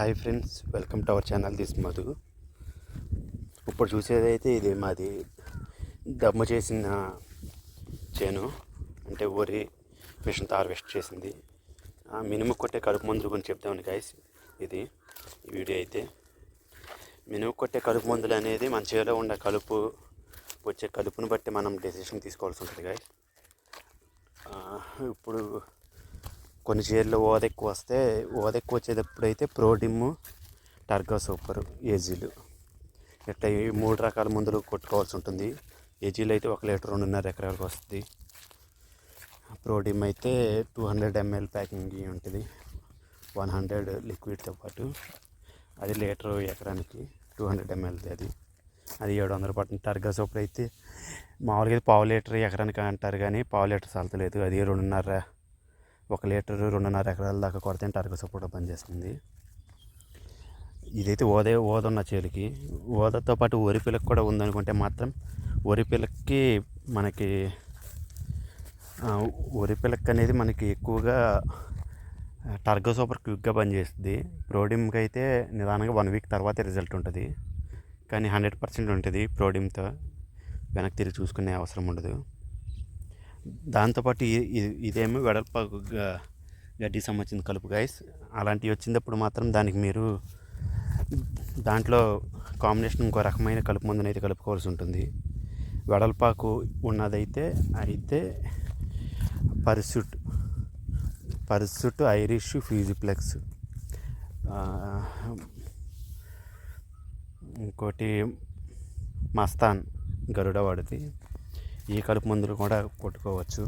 Hi friends welcome to our channel this Madhu. ఇప్పుడు చూసేదైతే ఇది మాది. దమ్ము చేసిన చేను అంటే వరి మిషన్తో హార్వెస్ట్ చేసింది. మినుము కొట్టే కలుపు మందులు గురించి చెప్తామని గాయస్ ఇది ఈ వీడియో అయితే. మినుము కొట్టే కలుపు మందులు అనేది మన చేలో ఉన్న కలుపు వచ్చే కలుపును బట్టి మనం డెసిషన్ తీసుకోవాల్సి ఉంటుంది గాయస్ ఇప్పుడు కొన్ని చీరలు ఓద ఎక్కువ వస్తే ఓద ఎక్కువ వచ్చేటప్పుడు అయితే ప్రోడిమ్ టర్గో సూపర్ ఏజీలు. ఇట్లా ఈ మూడు రకాల మందులు కొట్టుకోవాల్సి ఉంటుంది. ఏజీలు అయితే ఒక లీటర్ రెండున్నర ఎకరాలకు వస్తుంది. ప్రోడిమ్ అయితే టూ హండ్రెడ్ ఎంఎల్ ప్యాకింగ్ ఉంటుంది. వన్ హండ్రెడ్ లిక్విడ్తో పాటు. అది లీటర్ ఎకరానికి టూ హండ్రెడ్ ఎంఎల్ది అది. అది ఏడు వందలు పడుతుంది. టర్గా సూపర్ అయితే మామూలుగా అయితే పావు లీటర్ ఎకరానికి అంటారు కానీ పావు లీటర్ సలతలేదు. అది రెండున్నర ఒక లీటర్ రెండున్నర ఎకరాల దాకా కొడితే టర్గ సపోర్ట్ పనిచేస్తుంది ఇదైతే ఓదే ఓద ఉన్న చేలికి. ఓదతో పాటు వరి పిల్లకి కూడా ఉందనుకుంటే మాత్రం వరి పిల్లకి మనకి వరి పిల్లకి అనేది మనకి ఎక్కువగా టర్గో సూపర్ క్విక్గా పనిచేస్తుంది ప్రోడిమ్కి అయితే నిదానంగా వన్ వీక్ తర్వాతే రిజల్ట్ ఉంటుంది. కానీ హండ్రెడ్ పర్సెంట్ ఉంటుంది ప్రోడిమ్తో వెనక్కి తిరిగి చూసుకునే అవసరం ఉండదు. దాంతోపాటు ఇదేమో వెడల్ప గడ్డి సంబంధించిన కలుపు గాయస్ అలాంటివి వచ్చినప్పుడు మాత్రం దానికి మీరు దాంట్లో కాంబినేషన్ ఇంకో రకమైన కలుపు మందునైతే కలుపుకోవాల్సి ఉంటుంది. వెడల్పాకు ఉన్నదైతే అయితే పరిసుట్ పరిసుట్ ఐరిష్ ఫ్యూజిప్లెక్స్. ఇంకోటి మస్తాన్ గరుడ వాడిది. ఈ కలుపు మందులు కూడా కొట్టుకోవచ్చు.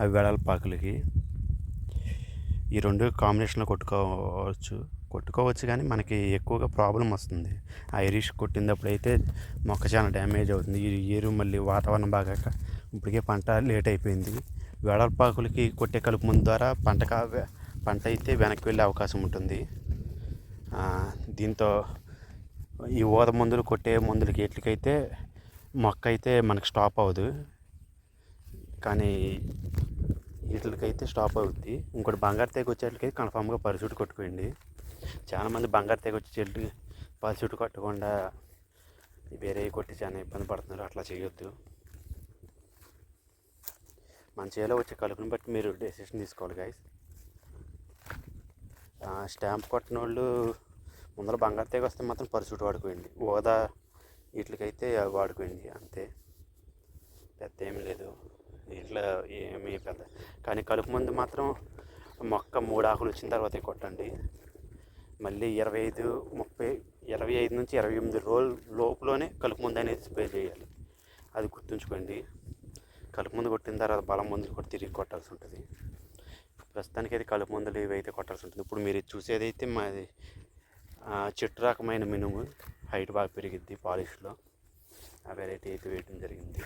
అవి వెడల్పాకులకి. ఈ రెండు కాంబినేషన్లో కొట్టుకోవచ్చు. కొట్టుకోవచ్చు కానీ మనకి ఎక్కువగా ప్రాబ్లం వస్తుంది. ఐరిష్ కొట్టినప్పుడు అయితే మొక్క చాలా డ్యామేజ్ అవుతుంది. ఈ ఎరువు మళ్ళీ వాతావరణం బాగా ఇప్పటికే పంట లేట్ అయిపోయింది. వెడల్పాకులకి కొట్టే కలుపు ముందు ద్వారా పంట పంట అయితే వెనక్కి వెళ్ళే అవకాశం ఉంటుంది. దీంతో ఈ ఊద మందులు కొట్టే మందులకి ఎట్లకైతే మొక్క అయితే మనకు స్టాప్ అవ్వదు. కానీ వీటికైతే స్టాప్ అవుద్ది. ఇంకోటి బంగారు తెగ వచ్చేటికైతే కన్ఫామ్గా పరిచుట్టు కొట్టుకోండి. చాలామంది బంగారు తెగ వచ్చే చెట్టు పరిచుట్టు కొట్టకుండా వేరే కొట్టి చాలా ఇబ్బంది పడుతున్నారు. అట్లా చేయొద్దు. మన చేలో వచ్చే కలుపుని బట్టి మీరు డెసిషన్ తీసుకోవాలి గాయస్. స్టాంప్ కొట్టిన వాళ్ళు ముందర బంగారు తెగ వస్తే మాత్రం పరిచుట్టు వాడుకోండి. ఓదా వీటికైతే వాడుకోండి అంతే. పెద్ద ఏమి లేదు. ఇంట్లో ఏమీ పెద్ద కానీ కలుపు మందు మాత్రం మొక్క మూడు ఆకులు వచ్చిన తర్వాతే కొట్టండి. మళ్ళీ ఇరవై ఐదు ముప్పై ఇరవై ఐదు నుంచి ఇరవై ఎనిమిది రోజుల లోపులోనే కలుపు మందు అనేది స్ప్రే చేయాలి. అది గుర్తుంచుకోండి. కలుపు మందు కొట్టిన తర్వాత బలం మందులు కూడా తిరిగి కొట్టాల్సి ఉంటుంది. ప్రస్తుతానికి అయితే కలుపు మందులు ఇవైతే కొట్టాల్సి ఉంటుంది ఇప్పుడు మీరు చూసేదైతే మాది చెట్టు రకమైన మినుము హైట్ బాగా పెరిగిద్ది పాలిష్లో. ఆ వెరైటీ అయితే వేయటం జరిగింది.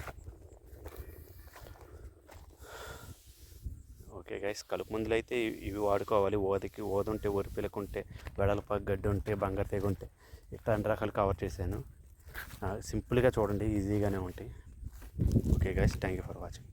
ఓకే గైస్ కలుపు మందులు అయితే ఇవి వాడుకోవాలి. ఓదకి ఓద ఉంటే ఒరిపిలకుంటే వెడలప గడ్డి ఉంటే బంగారు తెగ ఉంటే ఇట్లా అన్ని రకాలు కవర్ చేశాను. సింపుల్గా చూడండి ఈజీగానే ఉంటాయి. Okay guys thank you for watching